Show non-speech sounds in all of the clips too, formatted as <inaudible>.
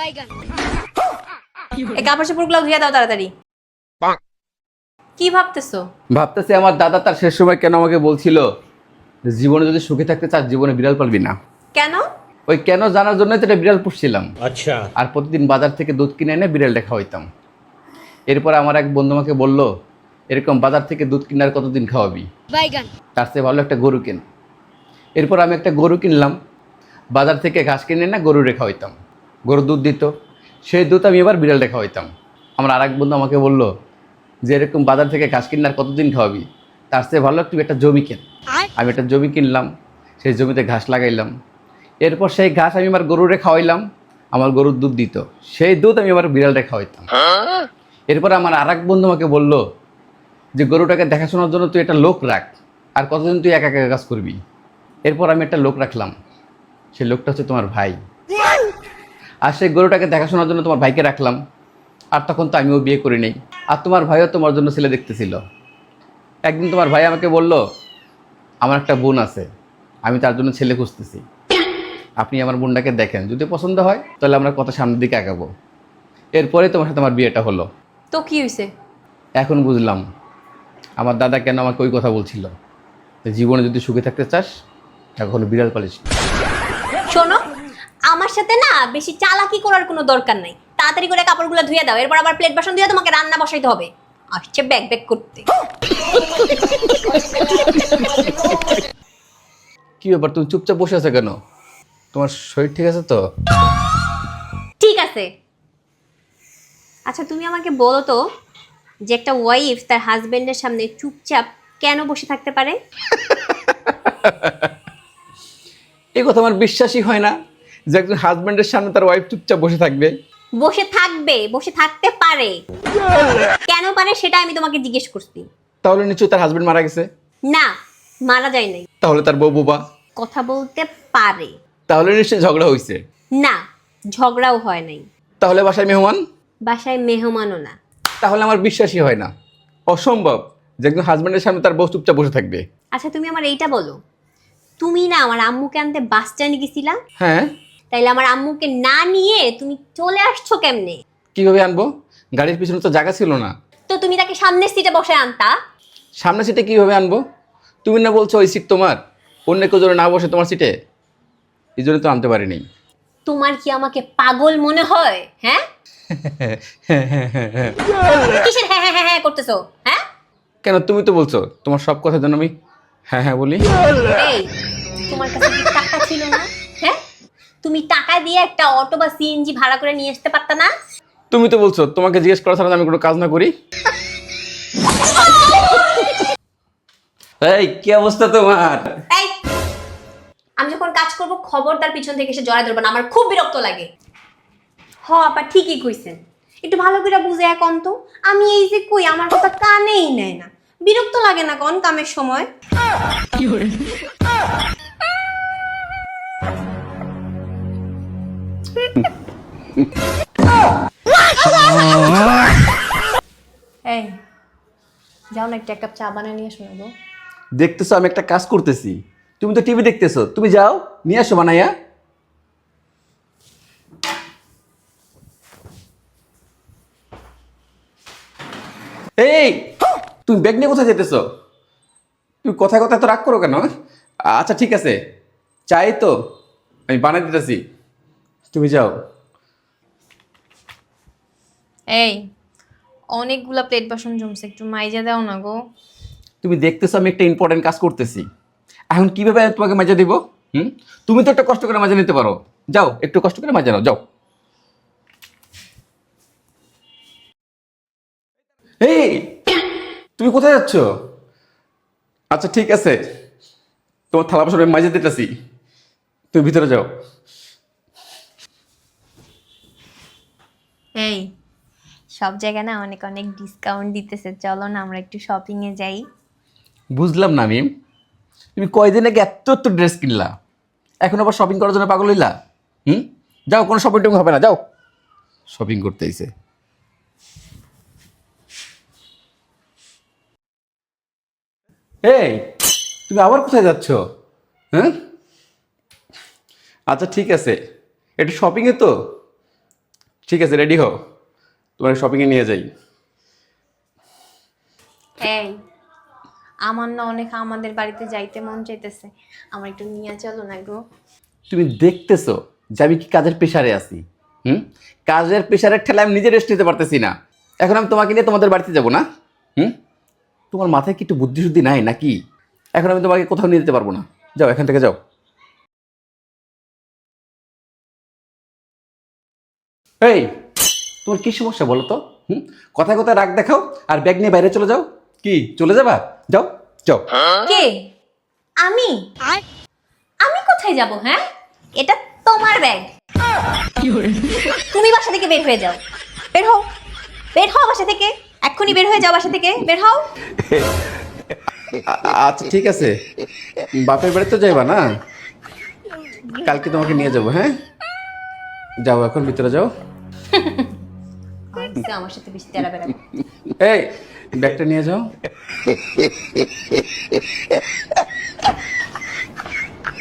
বাইগান। এই কাপড় চোপড়গুলো ধুয়ে দাও তাড়াতাড়ি। কি ভাবতেছো? ভাবতেছি আমার দাদা তার শেষ সময় কেন আমাকে বলছিল জীবনে যদি সুখে থাকতে চাস জীবনে বিড়াল পালবি না। কেন? ওই কেন জানার জন্য তো বিড়াল পুষছিলাম। আচ্ছা। আর প্রতিদিন বাজার থেকে দুধ কিনে এনে বিড়াল বিড়ালটা হইতাম। এরপর আমার এক বন্ধু আমাকে বলল এরকম বাজার থেকে দুধ কিনার কতদিন খাওয়াবি? বাইগান। তার চেয়ে ভালো একটা গরু কেন। এরপর আমি একটা গরু কিনলাম বাজার থেকে ঘাস কিনে না গরু রেখা হইতাম। গরু দুধ দিত। সেই দুধ আমি এবার বিড়ালটা খাওয়াইতাম আমার আর এক বন্ধু আমাকে বলল যে এরকম বাজার থেকে ঘাস কিনে আর কতদিন খাওয়াবি? তার চেয়ে ভালো তুই একটা জমি কেন? আমি একটা জমি কিনলাম সেই জমিতে ঘাস লাগাইলাম। এরপর সেই ঘাস আমি আমার গরুরে খাওয়াইলাম আমার গরুর দুধ দিত। সেই দুধ আমি আমার বিড়ালটা খাওয়াইতাম এরপর আমার আর এক বন্ধু আমাকে বলল যে গরুটাকে দেখাশোনার জন্য তুই একটা লোক রাখ আর কতদিন তুই একা একা কাজ করবি? এরপর আমি একটা লোক রাখলাম। সেই লোকটা হচ্ছে তোমার ভাই। আর সেই গরুটাকে দেখাশোনার জন্য তোমার ভাইকে রাখলাম। আর তখন তো আমিও বিয়ে করি নেই। আর তোমার ভাইও তোমার জন্য ছেলে দেখতেছিল। একদিন তোমার ভাই আমাকে বলল আমার একটা বোন আছে আমি তার জন্য ছেলে খুঁজতেছি। আপনি আমার বোনটাকে দেখেন যদি পছন্দ হয় তাহলে আমরা কথা সামনের দিকে আগাবো। এরপরে তোমার সাথে আমার বিয়েটা হলো। তো কি হয়েছে এখন বুঝলাম আমার দাদা কেন আমাকে ওই কথা বলছিল? জীবনে যদি সুখে থাকতে চাস তখন বিড়াল পালিস। শোনো আমার সাথে না বেশি চালাকি করার কোনো দরকার নাই। তাড়াতাড়ি করে কাপড়গুলো ধুয়ে দাও এরপর আবার প্লেট বাসন ধুয়ে তোমাকে রান্না বসাইতে হবে। আসছে ব্যাগ ব্যাগ করতে। কি ব্যাপার তুমি চুপচাপ বসে আছো কেন? তোমার শরীর ঠিক আছে তো? ঠিক আছে। আচ্ছা তুমি আমাকে বলো তো যে একটা ওয়াইফ তার হাজবেন্ডের সামনে চুপচাপ কেন বসে থাকতে পারে? <laughs> এই কথা আমার বিশ্বাসই হয় না। যে একজন হাজব্যান্ডের সামনে তার ওয়াইফ চুপচাপ বসে থাকবে। বসে থাকবে বসে থাকতে পারে। কেন পারে সেটা আমি তোমাকে জিজ্ঞেস করছি। তাহলে নিশ্চয়ই তার হাজব্যান্ড মারা গেছে? না মারা যায় নাই। তাহলে তার বউ বোবা? কথা বলতে পারে। তাহলে নিশ্চয়ই ঝগড়া হয়েছে না ঝগড়াও হয় নাই। তাহলে বাসায় মেহমান? বাসায় মেহমানও না। তাহলে আমার বিশ্বাসই হয় না। অসম্ভব যে একজন হাজব্যান্ডের সামনে তার বউ চুপচাপ বসে থাকবে। আচ্ছা তুমি আমার এইটা বলো। তুমি না আমার আম্মুকে আনতে বাস স্ট্যান্ডে গেছিলা? হ্যাঁ। তাইলে আমার আম্মুকে না নিয়ে তুমি চলে আসছো কেমনে? কীভাবে আনব? গাড়ির পিছনে তো জায়গা ছিল না। তো তুমি তাকে সামনের সিটে বসে আনতা। সামনে সিটে কীভাবে আনব? তুমি না বলছো ওই সিট তোমার অন্য কেউ যেন না বসে তোমার সিটে? এই জন্য তো আনতে পারিনি। তোমার কি আমাকে পাগল মনে হয় হ্যাঁ? কিসের হ্যাঁ হ্যাঁ হ্যাঁ হ্যাঁ করতেছো হ্যাঁ? কেন তুমি তো বলছো তোমার সব কথা যেন আমি হ্যাঁ হ্যাঁ বলি? এই তোমার কাছে কি তুমি টাকা দিয়ে একটা অটো বা সিএনজি ভাড়া করে নিয়ে আসতে পারতা না? তুমি তো বলছো তোমাকে জিজ্ঞেস করা ছাড়া আমি কোনো কাজ না করি। এই কি অবস্থা তোমার? এই আমি যখন কাজ করব খবরদার পিছন থেকে এসে জড়াই ধরবো না আমার খুব বিরক্ত লাগে। হ আপা ঠিকই কইছেন। একটু ভালো করে বুঝে এখন তো আমি এই যে কই আমার কথা কানেই নেয় না। বিরক্ত লাগে না কোন কামের সময়? <laughs> যাও না একটা কাপ চা বানিয়ে নিয়ে শোনাবো দেখতেছো, আমি একটা কাজ করতেছি। তুমি তো টিভি দেখতেছো, তুমি যাও, নিয়ে আসো বানাইয়া। এই, তুমি ব্যাগ নিয়ে কোথায় যেতেছো? তুমি কথায় কথায় তো রাগ করো কেন? আচ্ছা ঠিক আছে। চাই তো, আমি বানাই দিতেছি। তুমি যাও। এই অনেকগুলা প্লেট বাসন জমছে একটু মাইজা দাও না গো। তুমি দেখতেছো আমি একটা ইম্পর্টেন্ট কাজ করতেছি। এখন কীভাবে তোমাকে মাজা দিব? হুম? তুমি তো একটা কষ্ট করে মাজা নিতে পারো। যাও একটু কষ্ট করে মাজা নাও যাও। এই তুমি কোথায় যাচ্ছ? আচ্ছা ঠিক আছে। তোমার থালা বাসন আমি মাজা দিতেছি। তুমি ভিতরে যাও এই সব জায়গায় না অনেক অনেক ডিসকাউন্ট দিতেছে। চলো না, আমরা একটু শপিং এ যাই। বুঝলাম না, মিম। তুমি কয়দিন আগে এত এত ড্রেস কিনলা? এখন আবার শপিং করার জন্য পাগল হইলা? হুম? যাও, কোনো শপিং টপিং হবে না, যাও। শপিং করতে এসে এই, তুমি আবার কোথায় যাচ্ছ? হ্যাঁ আচ্ছা ঠিক আছে। একটু শপিংয়ে তো? ঠিক আছে রেডি হও। তোমার শপিংয়ে নিয়ে যাই। এই আমার না অনেক আমাদের বাড়িতে যাইতে মন চাইতেছে। আমার একটু নিয়ে চলো না গো। তুমি দেখতেছো যে আমি কি কাজের পেশারে আছি? হুম? কাজের পেশারের ঠেলা আমি নিজে রেস্ট নিতে পারতেছি না। এখন আমি তোমাকে নিয়ে তোমাদের বাড়িতে যাব না? হুম? তোমার মাথায় কি একটু বুদ্ধি শুদ্ধি নাই নাকি? এখন আমি তোমাকে কোথাও নিয়ে যেতে পারব না। যাও এখান থেকে যাও। এই তোমার কি সমস্যা বলো তো? হুম? কথায় কথায় রাগ দেখাও আর ব্যাগ নিয়ে বাইরে চলে যাও। কি চলে যাবা? যাও যাও। কে? আমি? আমি কোথায় যাব হ্যাঁ? এটা তোমার ব্যাগ। তুমি বাসা থেকে বের হয়ে যাও। বের হও। বের হও বাসা থেকে। এক্ষুনি বের হয়ে যাও বাসা থেকে। বের হও। আচ্ছা ঠিক আছে। বাপের বাড়ি তো যাইবা না? কালকে তোমাকে নিয়ে যাব হ্যাঁ? যাও এখন ভিতরে যাও। আইসে আমার সাথে বেশি তেরা বেড়া এই ব্যাগটা নিয়ে যাও।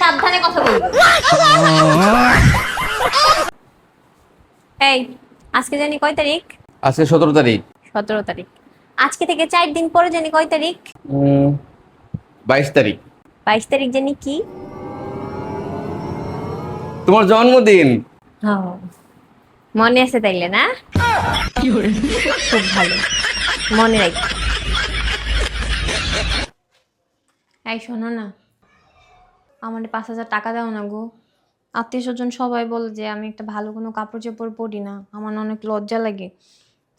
সাবধানে কথা বলব এই আজকে জানি কয় তারিখ? আজকে সতেরো তারিখ। সতেরো তারিখ। আজকে থেকে চার দিন পরে জানি কয় তারিখ? বাইশ তারিখ। বাইশ তারিখ জানি কি? তোমার জন্মদিন। মনে আছে তাইলে না? খুব ভালো মনে রাখ এই শোনো না। আমার পাঁচ হাজার টাকা দাও না গো। আত্মীয় স্বজন সবাই বলে যে আমি একটা ভালো কোনো কাপড় চোপড় পরি না। আমার অনেক লজ্জা লাগে।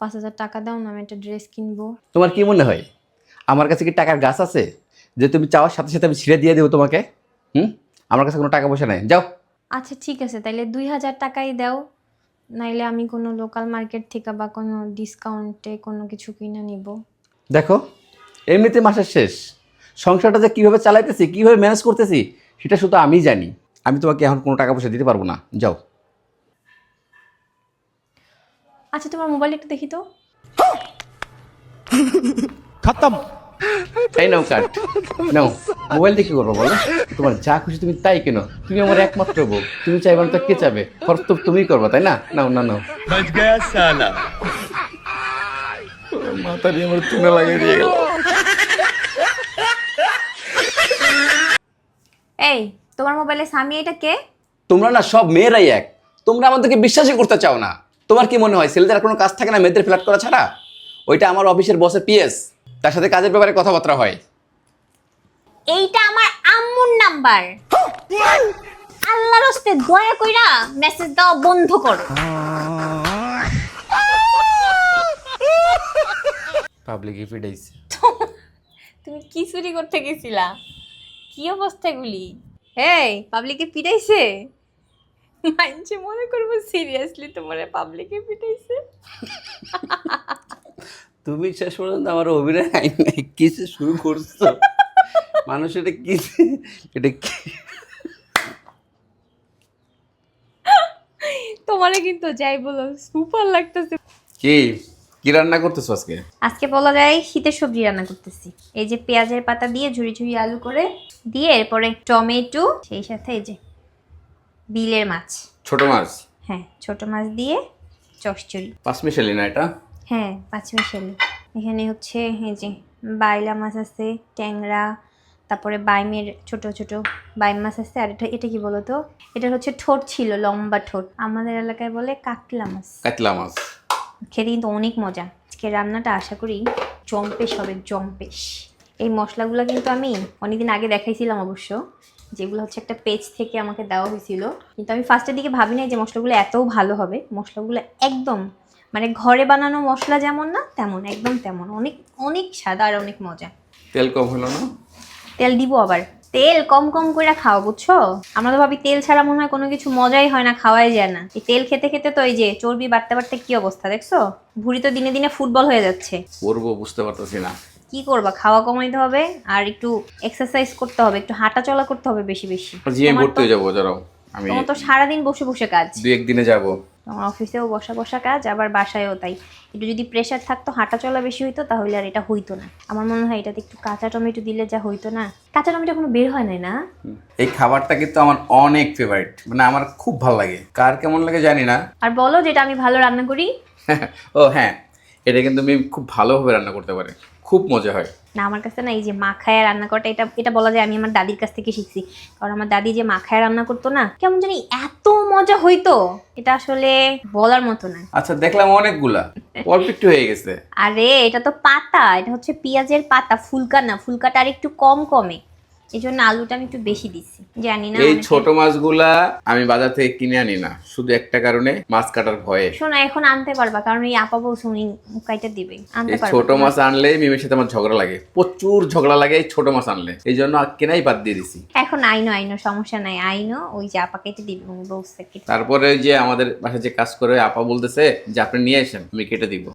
পাঁচ হাজার টাকা দাও না আমি একটা ড্রেস কিনবো। তোমার কি মনে হয়? আমার কাছে কি টাকার গাছ আছে? যে তুমি চাওয়ার সাথে সাথে আমি ছিঁড়ে দিয়ে দেবো তোমাকে? হুম? আমার কাছে কোনো টাকা পয়সা নাই। যাও। আচ্ছা ঠিক আছে। তাইলে দুই হাজার টাকাই দাও। নাইলে আমি কোনো লোকাল মার্কেট থেকে বা কোনো ডিসকাউন্টে কোনো কিছু কিনে নিব। দেখো এমনিতে মাসের শেষ। সংসারটা যে কীভাবে চালাইতেছি কীভাবে ম্যানেজ করতেছি সেটা শুধু আমিই জানি। আমি তোমাকে এখন কোনো টাকা পয়সা দিতে পারব না। যাও। আচ্ছা তোমার মোবাইল একটু দেখি তো। <laughs> তাই নাও কাট নাও মোবাইল দেখে করব বলো? তোমার যা খুশি তুমি তাই কেন। তুমি আমার একমাত্র বউ। তুমি চাই বলো কে চাবে? খরচ তো তুমিই তাই না? নাও না নাও। মাথা আমার লাগিয়ে দিয়ে গেল। এই তোমার মোবাইলে স্বামী এটা কে? তোমরা না সব মেয়েরাই এক। তোমরা আমাদেরকে বিশ্বাসই করতে চাও না। তোমার কি মনে হয় ছেলেদের কোনো কাজ থাকে না মেয়েদের ফ্ল্যাট করা ছাড়া? ওইটা আমার অফিসের বসের পিএস তার সাথে কাজের ব্যাপারে কথাবার্তা হয়। এইটা আমার আম্মুর নাম্বার। আল্লাহর হস্তে দয়া কইরা মেসেজ দেওয়া বন্ধ করো। পাবলিক ফিডাইছে তুমি কি চুরি করতে গেছিলা? কি অবস্থা গুলি এই পাবলিকে পিটাইছে মানছে মনে করব সিরিয়াসলি তোমার পাবলিকে পিটাইছে তুমি শেষ পর্যন্ত আমার অভিনয় আইন নাই। কিছু শুরু করছ? মানুষ এটা কি এটা কি তোমারে কিন্তু যাই বলো সুপার লাগতেছে। কি? কি রান্না করতেছো আজকে? আজকে বলা যায় শীতের সবজি রান্না করতেছি। এই যে পেঁয়াজের পাতা দিয়ে ঝুড়ি ঝুড়ি আলু করে দিয়ে এরপরে টমেটো সেই সাথে এই যে বিলের মাছ। ছোট মাছ? হ্যাঁ ছোট মাছ দিয়ে চচ্চড়ি। পাঁচ মিশালি না এটা? হ্যাঁ পাঁচমিশালি এখানে হচ্ছে এই যে বাইলা মাছ আছে ট্যাংরা তারপরে বাইমের ছোট ছোট বাইম মাছ আছে আর এটা এটা কি বলো তো এটা হচ্ছে ঠোঁট ছিল লম্বা ঠোঁট। আমাদের এলাকায় বলে কাতলা মাছ। কাতলা মাছ। খেতে কিন্তু অনেক মজা। আজকে রান্নাটা আশা করি জম্পেশ হবে জম্পেশ। এই মশলাগুলো কিন্তু আমি অনেকদিন আগে দেখাইছিলাম অবশ্য যেগুলো হচ্ছে একটা পেজ থেকে আমাকে দেওয়া হয়েছিল। কিন্তু আমি ফার্স্টের দিকে ভাবি নাই যে মশলাগুলো এতও ভালো হবে। মশলাগুলো একদম মানে ঘরে বানানো মশলা যেমন না তেমন একদম তেমন। অনেক অনেক সাদা আর অনেক মজা। তেল কম হলো না? তেল দিব আবার। তেল কম কম করে খাও বুঝছ? আমরা তো ভাবি তেল ছাড়া মনে হয় কোনো কিছু মজাই হয় না খাওয়াই যায় না। এই তেল খেতে খেতে তো এই যে চর্বি বাড়তে বাড়তে কি অবস্থা দেখছ? ভুড়ি তো দিনে দিনে ফুটবল হয়ে যাচ্ছে। করব বুঝতে পারতেছি না। কি করবা? খাওয়া কমাইতে হবে আর একটু এক্সারসাইজ করতে হবে একটু হাঁটা চলা করতে হবে বেশি বেশি। তোমার ভর্তি হয়ে যাব যারাও আমি তোমার তো সারাদিন বসে বসে কাজ। দুই একদিনে যাব। আমার অফিসেও বসা বসা কাজ আবার বাসায়ও তাই। একটু যদি প্রেশার থাকতো হাঁটা চলা বেশি হইতো তাহলে আর এটা হইতো না। আমার মনে হয় এটাতে একটু কাঁচা টমেটো দিলে যা হইতো না। কাঁচা টমেটো এখনও বের হয় নাই না? এই খাবারটা কিন্তু আমার অনেক ফেভারিট মানে আমার খুব ভালো লাগে। কার কেমন লাগে জানি না। আর বলো যেটা আমি ভালো রান্না করি। <laughs> ও হ্যাঁ এটা কিন্তু আমি খুব ভালোভাবে রান্না করতে পারি। খুব মজা হয়। না আমার কাছে না এই যে মাখায় রান্না করাটা এটা এটা বলা যায় আমি আমার দাদির কাছ থেকে শিখছি। কারণ আমার দাদি যে মাখায় রান্না করতো না কেমন জানি এত মজা হইতো এটা আসলে বলার মতো না। আচ্ছা দেখলাম অনেকগুলা। অল্প একটু হয়ে গেছে। আরে এটা তো পাতা এটা হচ্ছে পেঁয়াজের পাতা ফুলকা না ফুলকাটা আর একটু কম কমে। এই জন্য আলুটা আমি একটু বেশি দিচ্ছি। জানি না এই ছোট মাছগুলা আমি বাজার থেকে কিনে আনি না। শুধু একটা কারণে মাছ কাটার ভয়ে। শোনো এখন আনতে পারবা কারণ এই আপা বলছে উনি কাইটা দিবে। আনতে এই পারবা ছোট মাছ আনলে মিমের সাথে আমার ঝগড়া লাগে। প্রচুর ঝগড়া লাগে এই ছোট মাছ আনলে। এই জন্য আর কেনাই বাদ দিয়ে দিছি। এখন আইনো আইনো সমস্যা নাই। আইনো ওই যে আপা কেটে দিবে উনি বলছে তারপরে ওই যে আমাদের বাসায় যে কাজ করে আপা বলতেছে যে আপনি নিয়ে আসেন আমি কেটে দিব।